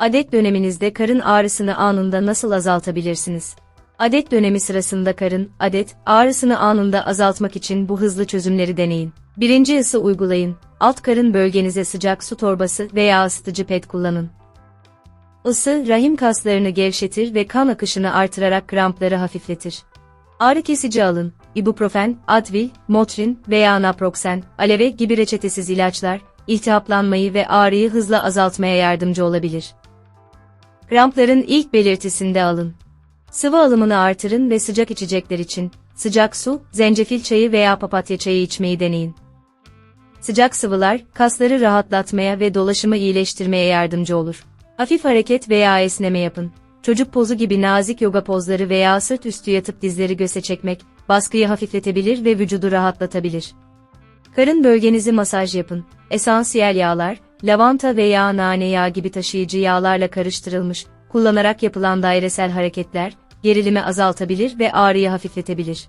Adet döneminizde karın ağrısını anında nasıl azaltabilirsiniz? Adet dönemi sırasında karın, adet, ağrısını anında azaltmak için bu hızlı çözümleri deneyin. Birinci ısı uygulayın. Alt karın bölgenize sıcak su torbası veya ısıtıcı pet kullanın. Isı, rahim kaslarını gevşetir ve kan akışını artırarak krampları hafifletir. Ağrı kesici alın. Ibuprofen, Advil, Motrin veya Naproxen, aleve gibi reçetesiz ilaçlar, iltihaplanmayı ve ağrıyı hızla azaltmaya yardımcı olabilir. Krampların ilk belirtisinde alın. Sıvı alımını artırın ve sıcak içecekler için sıcak su, zencefil çayı veya papatya çayı içmeyi deneyin. Sıcak sıvılar, kasları rahatlatmaya ve dolaşımı iyileştirmeye yardımcı olur. Hafif hareket veya esneme yapın. Çocuk pozu gibi nazik yoga pozları veya sırt üstü yatıp dizleri göğe çekmek, baskıyı hafifletebilir ve vücudu rahatlatabilir. Karın bölgenizi masaj yapın. Esansiyel yağlar, lavanta veya nane yağı gibi taşıyıcı yağlarla karıştırılmış, kullanarak yapılan dairesel hareketler, gerilimi azaltabilir ve ağrıyı hafifletebilir.